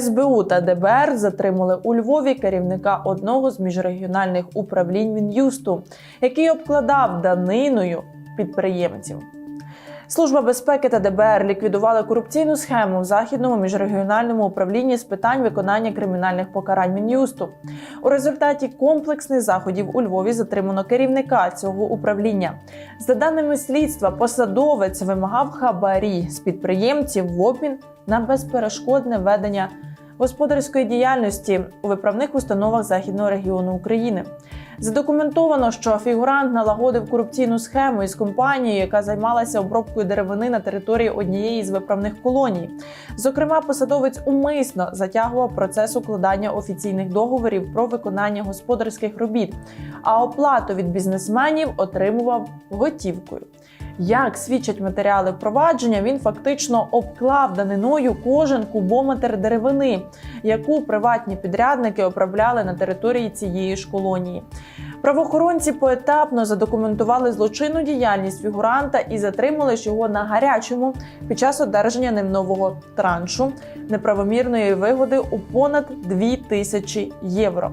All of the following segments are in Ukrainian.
СБУ та ДБР затримали у Львові керівника одного з міжрегіональних управлінь Мін'юсту, який обкладав даниною підприємців. Служба безпеки та ДБР ліквідували корупційну схему в західному міжрегіональному управлінні з питань виконання кримінальних покарань Мін'юсту. У результаті комплексних заходів у Львові затримано керівника цього управління. За даними слідства, посадовець вимагав хабарі з підприємців в обмін на безперешкодне ведення господарської діяльності у виправних установах західного регіону України. Задокументовано, що фігурант налагодив корупційну схему із компанією, яка займалася обробкою деревини на території однієї з виправних колоній. Зокрема, посадовець умисно затягував процес укладання офіційних договорів про виконання господарських робіт, а оплату від бізнесменів отримував готівкою. Як свідчать матеріали впровадження, він фактично обклав даниною кожен кубометр деревини, яку приватні підрядники обробляли на території цієї ж колонії. Правоохоронці поетапно задокументували злочинну діяльність фігуранта і затримали ж його на гарячому під час одержання ним нового траншу неправомірної вигоди у понад 2 тисячі євро.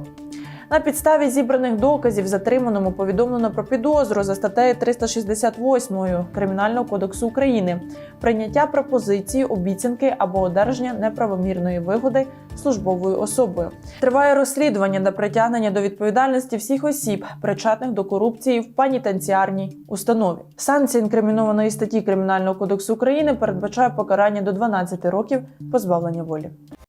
На підставі зібраних доказів затриманому повідомлено про підозру за статтею 368 Кримінального кодексу України прийняття пропозиції, обіцянки або одержання неправомірної вигоди службовою особою. Триває розслідування та притягнення до відповідальності всіх осіб, причетних до корупції в панітенціарній установі. Санкція інкримінованої статті Кримінального кодексу України передбачає покарання до 12 років позбавлення волі.